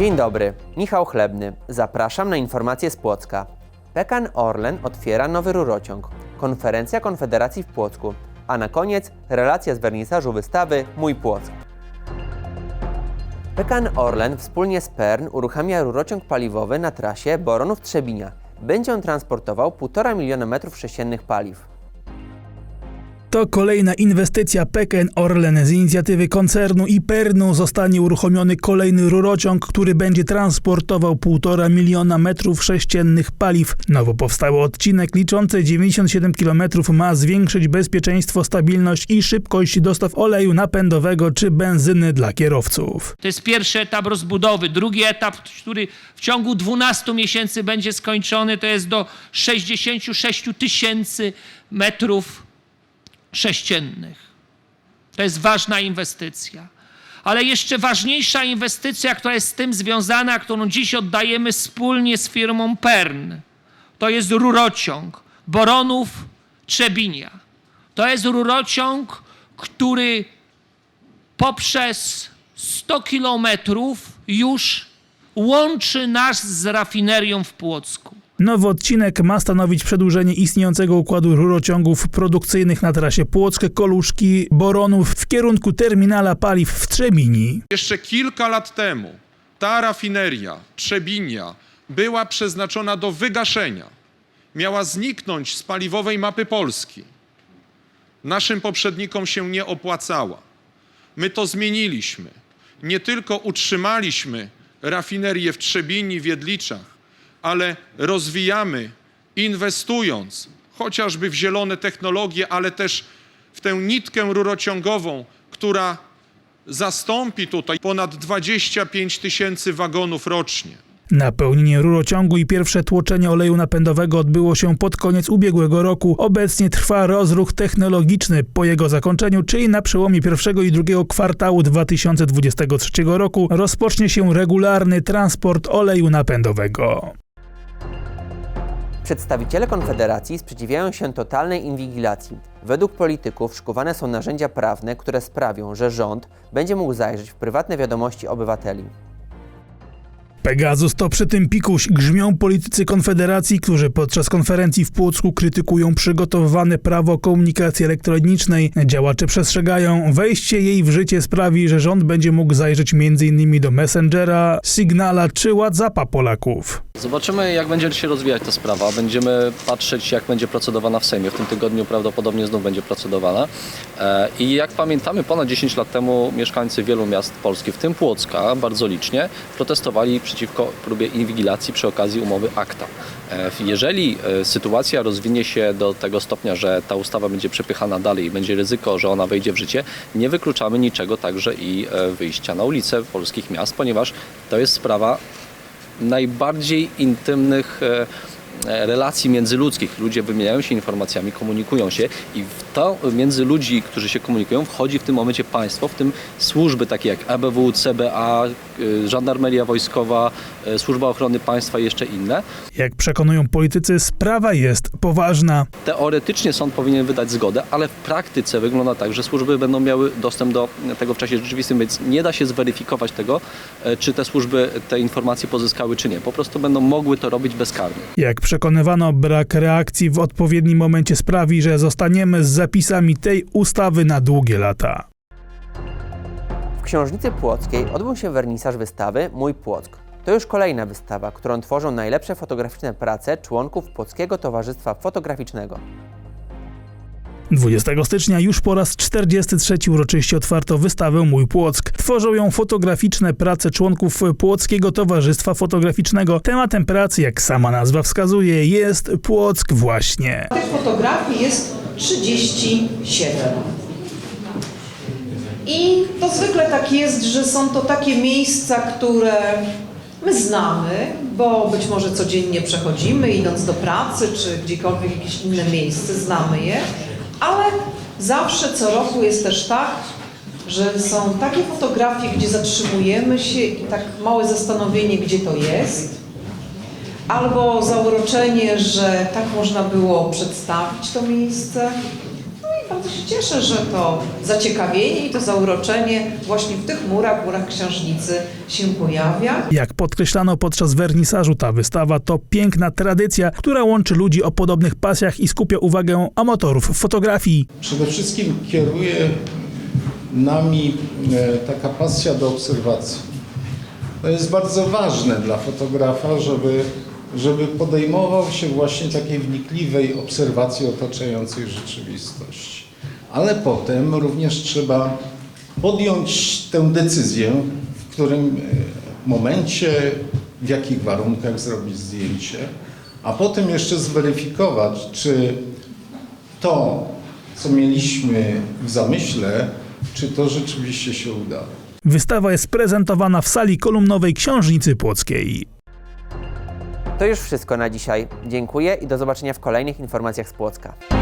Dzień dobry, Michał Chlebny. Zapraszam na informacje z Płocka. Pekan Orlen otwiera nowy rurociąg. Konferencja Konfederacji w Płocku. A na koniec relacja z wernisażu wystawy Mój Płock. Pekan Orlen wspólnie z PERN uruchamia rurociąg paliwowy na trasie Boronów-Trzebinia. Będzie on transportował 1,5 miliona metrów sześciennych paliw. To kolejna inwestycja PKN Orlen z inicjatywy koncernu i Pernu zostanie uruchomiony kolejny rurociąg, który będzie transportował 1,5 miliona metrów sześciennych paliw. Nowo powstały odcinek liczący 97 km ma zwiększyć bezpieczeństwo, stabilność i szybkość dostaw oleju napędowego czy benzyny dla kierowców. To jest pierwszy etap rozbudowy. Drugi etap, który w ciągu 12 miesięcy będzie skończony, to jest do 66 tysięcy metrów sześciennych. To jest ważna inwestycja. Ale jeszcze ważniejsza inwestycja, która jest z tym związana, którą dziś oddajemy wspólnie z firmą PERN, to jest rurociąg Boronów Trzebinia. To jest rurociąg, który poprzez 100 kilometrów już łączy nas z rafinerią w Płocku. Nowy odcinek ma stanowić przedłużenie istniejącego układu rurociągów produkcyjnych na trasie Płock-Koluszki-Boronów w kierunku terminala paliw w Trzebini. Jeszcze kilka lat temu ta rafineria Trzebinia była przeznaczona do wygaszenia. Miała zniknąć z paliwowej mapy Polski. Naszym poprzednikom się nie opłacała. My to zmieniliśmy. Nie tylko utrzymaliśmy rafinerię w Trzebini, w Jedliczach, ale rozwijamy, inwestując chociażby w zielone technologie, ale też w tę nitkę rurociągową, która zastąpi tutaj ponad 25 tysięcy wagonów rocznie. Napełnienie rurociągu i pierwsze tłoczenie oleju napędowego odbyło się pod koniec ubiegłego roku. Obecnie trwa rozruch technologiczny. Po jego zakończeniu, czyli na przełomie pierwszego i drugiego kwartału 2023 roku, rozpocznie się regularny transport oleju napędowego. Przedstawiciele Konfederacji sprzeciwiają się totalnej inwigilacji. Według polityków szykowane są narzędzia prawne, które sprawią, że rząd będzie mógł zajrzeć w prywatne wiadomości obywateli. Pegasus to przy tym pikuś grzmią politycy Konfederacji, którzy podczas konferencji w Płocku krytykują przygotowywane prawo komunikacji elektronicznej. Działacze przestrzegają, wejście jej w życie sprawi, że rząd będzie mógł zajrzeć m.in. do Messengera, Signala czy Whatsappa Polaków. Zobaczymy, jak będzie się rozwijać ta sprawa. Będziemy patrzeć, jak będzie procedowana w Sejmie. W tym tygodniu prawdopodobnie znów będzie procedowana. E, I jak pamiętamy, ponad 10 lat temu mieszkańcy wielu miast Polski, w tym Płocka, bardzo licznie protestowali przeciwko próbie inwigilacji przy okazji umowy ACTA. E, Jeżeli e, sytuacja rozwinie się do tego stopnia, że ta ustawa będzie przepychana dalej i będzie ryzyko, że ona wejdzie w życie, nie wykluczamy niczego także i e, wyjścia na ulice polskich miast, ponieważ to jest sprawa najbardziej intymnych relacji międzyludzkich. Ludzie wymieniają się informacjami, komunikują się i w to między ludzi, którzy się komunikują, wchodzi w tym momencie państwo, w tym służby takie jak ABW, CBA, e, Żandarmeria Wojskowa, e, Służba Ochrony Państwa i jeszcze inne. Jak przekonują politycy, sprawa jest poważna. Teoretycznie sąd powinien wydać zgodę, ale w praktyce wygląda tak, że służby będą miały dostęp do tego w czasie rzeczywistym, więc nie da się zweryfikować tego, e, czy te służby te informacje pozyskały, czy nie. Po prostu będą mogły to robić bezkarnie. Jak przekonywano, brak reakcji w odpowiednim momencie sprawi, że zostaniemy z zapisami tej ustawy na długie lata. W Książnicy Płockiej odbył się wernisaż wystawy Mój Płock. To już kolejna wystawa, którą tworzą najlepsze fotograficzne prace członków Płockiego Towarzystwa Fotograficznego. 20 stycznia już po raz 43 uroczyście otwarto wystawę Mój Płock. Tworzą ją fotograficzne prace członków Płockiego Towarzystwa Fotograficznego. Tematem pracy, jak sama nazwa wskazuje, jest Płock właśnie. Tych fotografii jest 37. I to zwykle tak jest, że są to takie miejsca, które my znamy, bo być może codziennie przechodzimy, idąc do pracy, czy gdziekolwiek jakieś inne miejsce, znamy je, ale zawsze co roku jest też tak, że są takie fotografie, gdzie zatrzymujemy się i tak małe zastanowienie, gdzie to jest. Albo zauroczenie, że tak można było przedstawić to miejsce. Bardzo się cieszę, że to zaciekawienie i to zauroczenie właśnie w tych murach, murach księżnicy się pojawia. Jak podkreślano podczas wernisażu, ta wystawa to piękna tradycja, która łączy ludzi o podobnych pasjach i skupia uwagę amatorów fotografii. Przede wszystkim kieruje nami e, taka pasja do obserwacji. To jest bardzo ważne dla fotografa, żeby, żeby podejmował się właśnie takiej wnikliwej obserwacji otaczającej rzeczywistości. Ale potem również trzeba podjąć tę decyzję, w którym e, momencie, w jakich warunkach zrobić zdjęcie, a potem jeszcze zweryfikować, czy to, co mieliśmy w zamyśle, czy to rzeczywiście się uda. Wystawa jest prezentowana w sali kolumnowej Książnicy Płockiej. To już wszystko na dzisiaj. Dziękuję i do zobaczenia w kolejnych informacjach z Płocka.